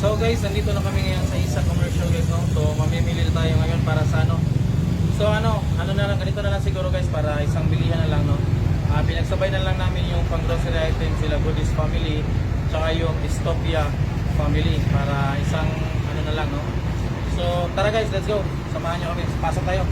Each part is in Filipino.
So guys, nandito na kami ngayon sa isang commercial guys, no? So mamimili tayo ngayon para sa ano. So ano, ano na lang, ganito na lang siguro guys para isang bilihan na lang, no? Ah, pinagsabay na lang namin yung pang grocery items sila Goodies Family tsaka yung Dystopia Family para isang ano na lang, no? So tara guys, let's go. Samahan nyo kami. Pasok tayo.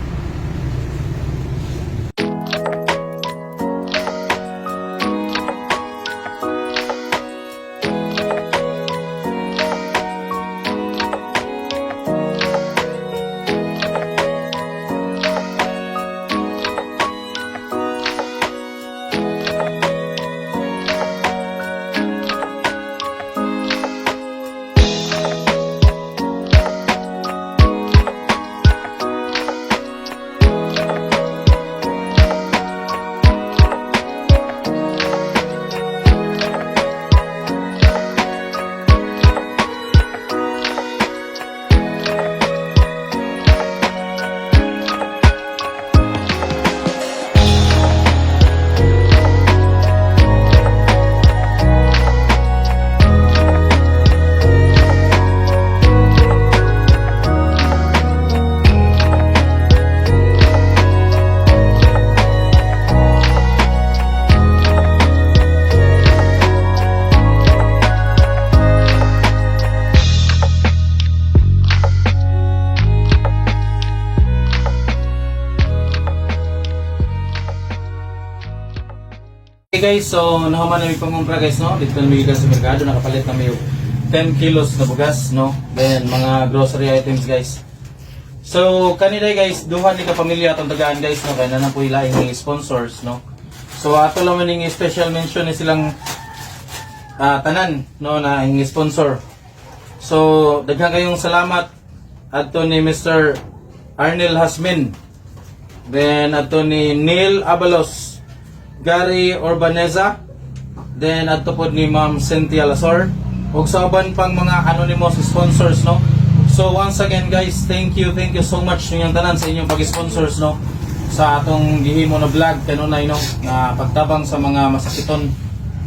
Okay guys, so nahuman namin pangumpra guys, no? Dito kami guys sa merkado, nakapalit kami yung 10 kilos na bugas, no? Then, mga grocery items guys. So, kanina guys, duha ni ka pamilya atong tagaan guys, no? Kaya na po ila yung sponsors, no? So, ato lang maning special mention ni silang ah, tanan, no? Na yung sponsor. So, daghan kayong salamat ato ni Mr. Arnel Hasmin. Then, ato ni Neil Abalos. Gary Orbaneza, then adto pod ni Ma'am Cynthia Lasor, ug sa uban pang mga anonymous sponsors no. So once again guys, thank you, thank you so much ninyong tanan sa inyong pag-sponsors no sa atong gihimo na vlog kanunay no na pagtabang sa mga masakiton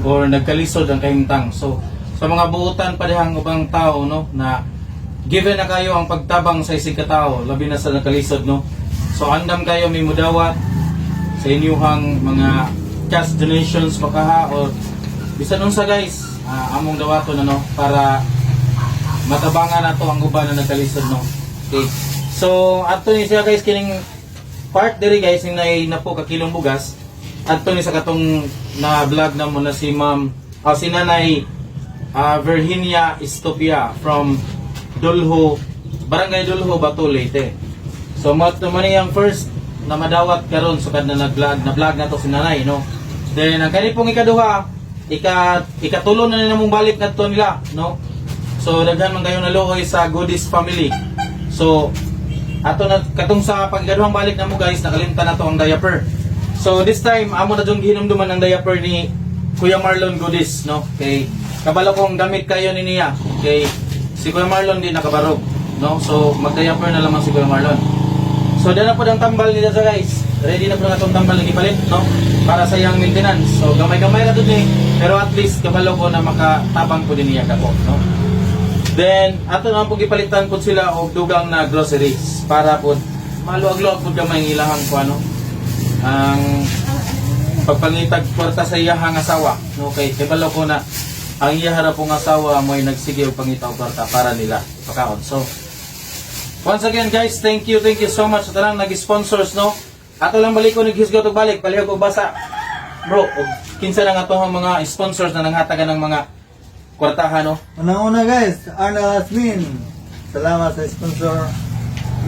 or nagkalisod ang kahimtang. So sa mga buutan pa dihang ubang tao no na given na kayo ang pagtabang sa isig katao labi na sa nagkalisod no. So andam kayo may mudawat sa inyuhang mga cash donations makaha o bisan unsa guys ah, among dawaton ano para matabangan nato ang uban na nagkalisod no? Okay. So ato ni siya guys kining part diri guys ning nay na po ka kilong bugas. Adto ni sa katong na vlog na mo na si ma'am ah, si nanay ah, Virginia Estopia from Dulho Barangay Dulho Bato Leyte so mo ni ang first na madawat karon sa kad na nag-vlog na vlog na to si nanay no? Then ang kani ikaduha ika ikatulo na nila mong balik na to nila no? So daghan man kayo naluoy sa Goodies family. So ato na katong sa pagkaduhang balik na mo guys nakalimtan na to ang diaper. So this time amo na jung gihinumduman ang diaper ni Kuya Marlon Goodies no? Kay kabalo kong gamit kayo ni niya. Kay si Kuya Marlon di nakabarog no? So mag-diaper na lamang si Kuya Marlon So, dyan na po ang tambal nila sa guys. Ready na po na itong tambal na ipalit, no? Para sa iyang maintenance. So, gamay-gamay na doon eh. Pero at least, kabalo ko na makatabang po din niya kako, no? Then, ato naman po gipalitan po sila og dugang na groceries. Para po, maluag-luag po gamay ang ilahang po, ano? Ang pagpangitag kwarta sa iyahang asawa. Okay, kabalo ko na ang iyahara pong asawa mo ay nagsige og pangitaw kwarta para nila pakaon. So, Once again guys, thank you, thank you so much sa tanang nag-sponsors no. Ato lang balik ko naghisgot og balik, palihog og basa. Bro, og kinsa na nga to ang mga sponsors na nanghatagan ng mga kwartahan no. Unang-una guys, Arnold Asmin. Salamat sa sponsor.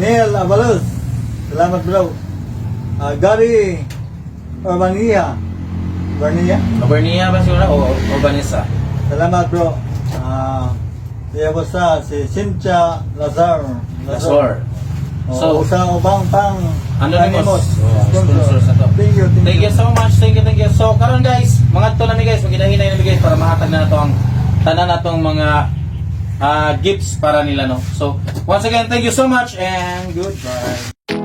Neil Avalos. Salamat bro. Ah, Gary Urbania. Urbania. Abernia ba siguro o, Vanessa? Salamat bro. Ah, Iya basta si Cynthia Lazar. Lazor. So, So, sa ubang pang Anonymous. Oh, sponsors na to. Thank you, thank, Thank you so much, thank you, thank you. So, karon guys, mga to na mi guys, maginahinay na mi guys para mahatag na nato ang tanan natong mga ah, gifts para nila no. So, once again, thank you so much and goodbye.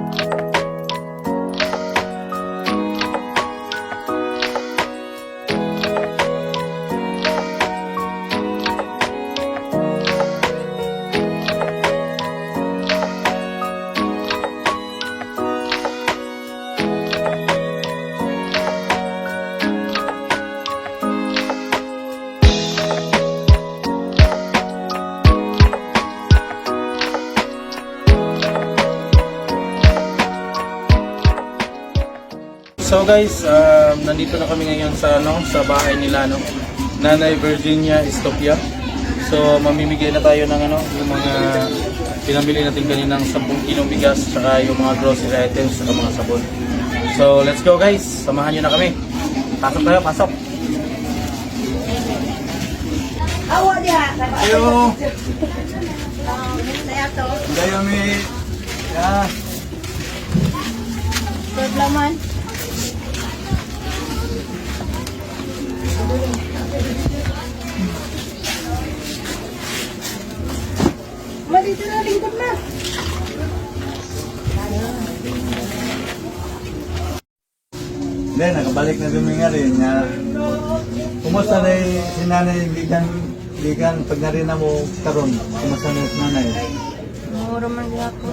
Guys, um, nandito na kami ngayon sa ano, sa bahay nila no. Nanay Virginia Estopia. So mamimigay na tayo ng ano, yung mga pinamili natin kaninang 10 kilong bigas saka yung mga grocery items saka mga sabon. So let's go guys, samahan niyo na kami. Pasok tayo, pasok. Awa Saya to. dayo mi. Ya, Problemaman. Mari dito na lingkod na. Then, nakabalik na kami kumusta na si nanay bigan, bigan pag narina mo karon kumusta na yung nanay? Mura man gyapon.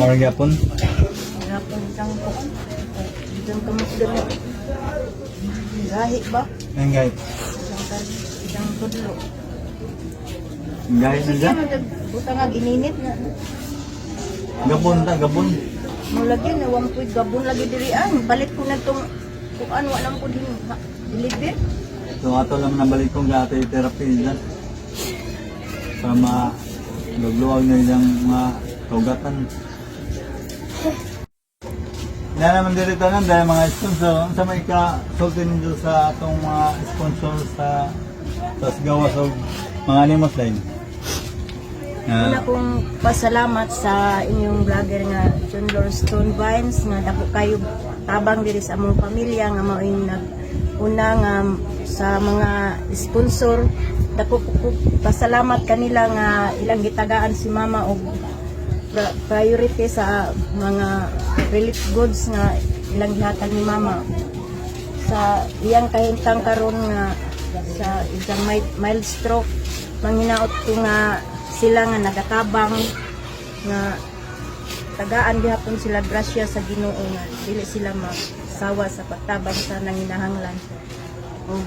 Maragapon? Gyapon isang ko. Dito ka mo sila. Gahi ba? Ang guys, Isang tudlo. gaya na Sige dyan. man buta nga gininit na. Gabon ta, gabon. Mo lagi na wampuy gabon lagi diri an. Balik ko na tong kuan wa lang ko din deliver. So ato lang nabalik kong gata yung therapy dyan. Para ma lugluwag na yung mga kaugatan. Na naman dito tanan dahil mga sponsor, ang sa may ka sultin nyo sa atong mga sponsor sa sa gawas o mga animals line. Una Ah, kong pasalamat sa inyong vlogger nga John Lord Stone Vines nga dako kayo tabang diri sa among pamilya nga mao nag una nga sa mga sponsor. Dako ko ko pasalamat kanila nga ilang gitagaan si mama og priority sa mga relief goods nga ilang gihatag ni mama. Sa iyang kahintang karon nga sa isang mild, stroke manginaot ko nga sila nga nagatabang nga tagaan gihapon sila grasya sa Ginoo nga dili sila masawa sa pagtabang sa nanginahanglan. O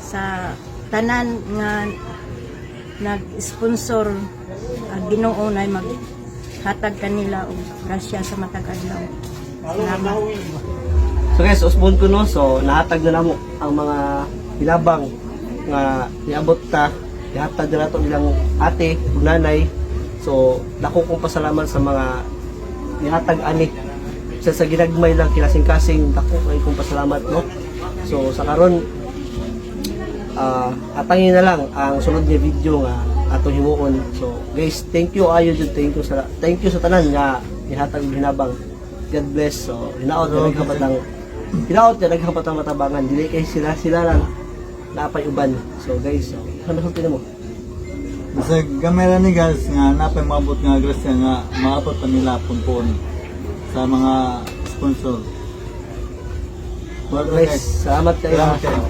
sa tanan nga nag-sponsor ang Ginoo na maghatag kanila og grasya sa matag adlaw. Salamat. So guys, usbon ko no, so nahatag na namo ang mga hilabang nga niabot ta, ihatag na nato nilang ate, nanay. So dako kong pasalamat sa mga nihatag ani sa sa ginagmay lang kinasing-kasing dako kay kong pasalamat no. So sa karon ah atangin na lang ang sunod nga video nga ato himuon. So guys, thank you ayo jud thank you sa thank you sa tanan nga nihatag og hinabang. God bless. So hinaot na nagkabatang hinaot na nagkabatang matabangan. Dili kay sila sila lang napay uban. So guys, so, ano sa mo? Sa gamera ni guys nga napay mabot nga grasya nga maabot pa nila punpon sa mga sponsor. Well, Guys, salamat kayo. Salamat kayo.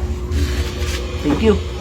Thank you.